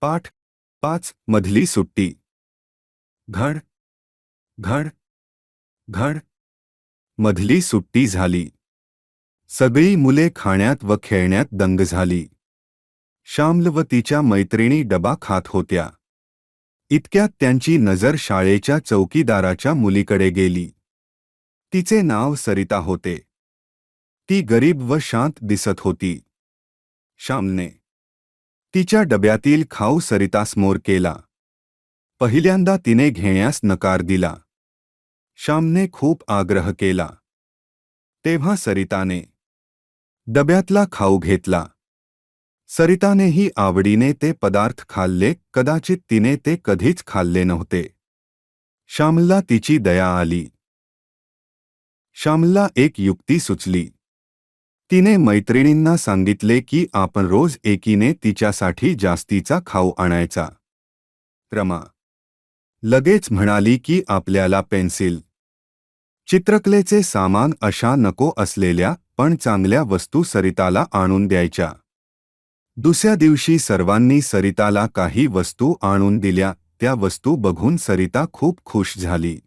पाठ पाच मधली सुट्टी. घड घड घड. मधली सुट्टी झाली. सगळी मुले खाण्यात व खेळण्यात दंग झाली. श्यामल व तिच्या मैत्रिणी डबा खात होत्या. इतक्यात त्यांची नजर शाळेच्या चौकीदाराच्या मुलीकडे गेली. तिचे नाव सरिता होते. ती गरीब व शांत दिसत होती. श्यामने तिच्या डब्यातील खाऊ सरितासमोर केला. पहिल्यांदा तिने घेण्यास नकार दिला. श्यामने खूप आग्रह केला. तेव्हा सरिताने डब्यातला खाऊ घेतला. सरितानेही आवडीने ते पदार्थ खाल्ले कदाचित तिने ते कधीच खाल्ले नव्हते. श्यामला तिची दया आली. श्यामला एक युक्ती सुचली. तिने मैत्रिणींना सांगितले की आपण रोज एकीने तिच्यासाठी जास्तीचा खाऊ आणायचा. रमा. लगेच म्हणाली की आपल्याला पेन्सिल. चित्रकलेचे सामान अशा नको असलेल्या पण चांगल्या वस्तू सरिताला आणून द्यायच्या. दुसऱ्या दिवशी सर्वांनी सरिताला काही वस्तू आणून दिल्या त्या वस्तू बघून सरिता खूप खुश झाली.